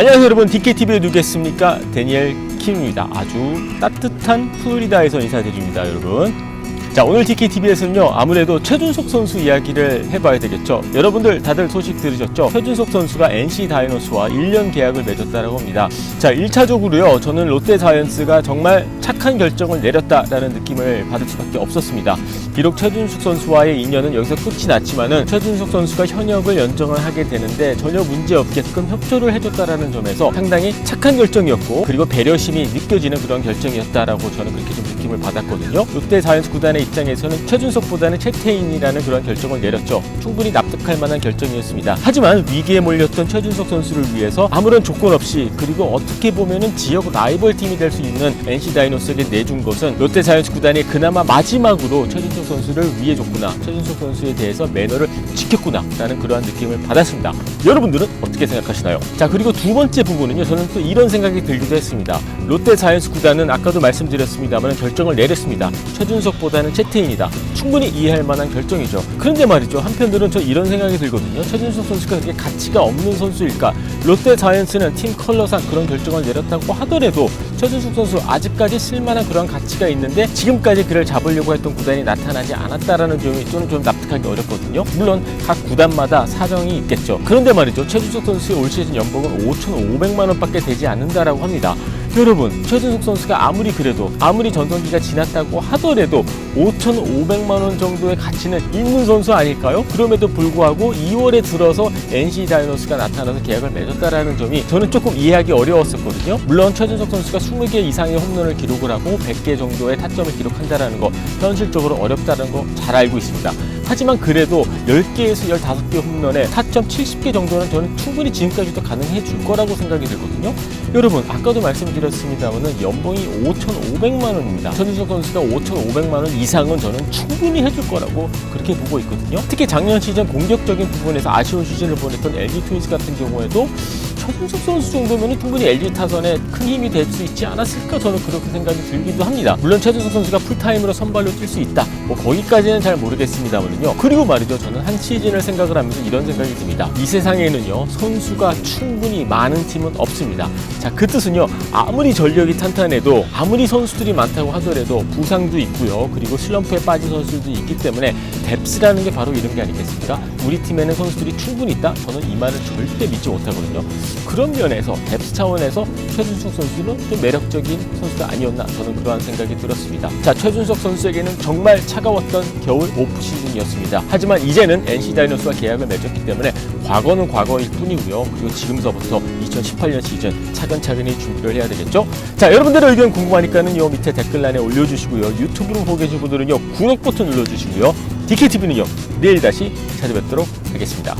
안녕하세요 여러분. DKTV에 누구겠습니까? 데니엘 킴입니다. 아주 따뜻한 플로리다에서 인사드립니다 여러분 자 오늘 DKTV에서는요 아무래도 최준석 선수 이야기를 해봐야 되겠죠. 여러분들 다들 소식 들으셨죠? 최준석 선수가 NC 다이노스와 1년 계약을 맺었다고 합니다. 자 1차적으로요 저는 롯데 자이언츠가 정말 착한 결정을 내렸다라는 느낌을 받을 수밖에 없었습니다. 비록 최준석 선수와의 인연은 여기서 끝이 났지만은 최준석 선수가 현역을 연정을 하게 되는데 전혀 문제 없게끔 협조를 해줬다라는 점에서 상당히 착한 결정이었고 그리고 배려심이 느껴지는 그런 결정이었다라고 저는 그렇게 좀 느낌을 받았거든요. 롯데 자이언츠 구단의 입장에서는 최준석보다는 최태인이라는 그런 결정을 내렸죠. 충분히 납득할 만한 결정이었습니다. 하지만 위기에 몰렸던 최준석 선수를 위해서 아무런 조건 없이 그리고 어떻게 보면은 지역 라이벌 팀이 될 수 있는 NC 다이노스에게 내준 것은 롯데 자이언츠 구단이 그나마 마지막으로 최준석 선수를 위해 줬구나. 최준석 선수에 대해서 매너를 지켰구나 라는 그러한 느낌을 받았습니다. 여러분들은 어떻게 생각하시나요? 자 그리고 두 번째 부분은요. 저는 또 이런 생각이 들기도 했습니다. 롯데 자이언츠 구단은 아까도 말씀드렸습니다만 결정 을 내렸습니다. 최준석보다는 최태인이다. 충분히 이해할 만한 결정이죠. 그런데 말이죠. 한편으로는 저 이런 생각이 들거든요. 최준석 선수가 그렇게 가치가 없는 선수일까? 롯데 자이언츠는 팀 컬러상 그런 결정을 내렸다고 하더라도 최준석 선수 아직까지 쓸만한 그런 가치가 있는데 지금까지 그를 잡으려고 했던 구단이 나타나지 않았다라는 점이 저는 좀 납득하기 어렵거든요. 물론 각 구단마다 사정이 있겠죠. 그런데 말이죠. 최준석 선수의 올 시즌 연봉은 5,500만 원밖에 되지 않는다라고 합니다. 여러분, 최준석 선수가 아무리 그래도 아무리 전성기가 지났다고 하더라도 5,500만 원 정도의 가치는 있는 선수 아닐까요? 그럼에도 불구하고 2월에 들어서 NC 다이노스가 나타나서 계약을 맺었다라는 점이 저는 조금 이해하기 어려웠었거든요. 물론 최준석 선수가 20개 이상의 홈런을 기록을 하고 100개 정도의 타점을 기록한다라는 거 현실적으로 어렵다는 거 잘 알고 있습니다. 하지만 그래도 10개에서 15개 홈런에 타점 70개 정도는 저는 충분히 지금까지도 가능해 줄 거라고 생각이 들거든요. 여러분, 아까도 말씀드렸습니다만은 연봉이 5,500만 원입니다. 최준석 선수가 5,500만 원 이상은 저는 충분히 해줄 거라고 그렇게 보고 있거든요. 특히 작년 시즌 공격적인 부분에서 아쉬운 시즌을 보냈던 LG 트윈스 같은 경우에도 최준석 선수 정도면 충분히 LG 타선에 큰 힘이 될 수 있지 않았을까 저는 그렇게 생각이 들기도 합니다. 물론 최준석 선수가 풀타임으로 선발로 뛸 수 있다. 뭐 거기까지는 잘 모르겠습니다만요. 그리고 말이죠. 저는 한 시즌을 생각을 하면서 이런 생각이 듭니다. 이 세상에는요. 선수가 충분히 많은 팀은 없습니다. 자, 그 뜻은요. 아무리 전력이 탄탄해도 아무리 선수들이 많다고 하더라도 부상도 있고요. 그리고 슬럼프에 빠진 선수들도 있기 때문에 뎁스라는 게 바로 이런 게 아니겠습니까? 우리 팀에는 선수들이 충분히 있다. 저는 이 말을 절대 믿지 못하거든요. 그런 면에서 뎁스 차원에서 최준석 선수는 좀 매력적인 선수가 아니었나 저는 그러한 생각이 들었습니다. 자, 최준석 선수에게는 정말 차가웠던 겨울 오프 시즌이었습니다. 하지만 이제는 NC 다이노스와 계약을 맺었기 때문에 과거는 과거일 뿐이고요. 그리고 지금서부터 2018년 시즌 차근차근히 준비를 해야 되겠죠. 자, 여러분들의 의견 궁금하니까는 요 밑에 댓글란에 올려주시고요. 유튜브로 보고 계신 분들은요 구독 버튼 눌러주시고요. DKTV는요 내일 다시 찾아뵙도록 하겠습니다.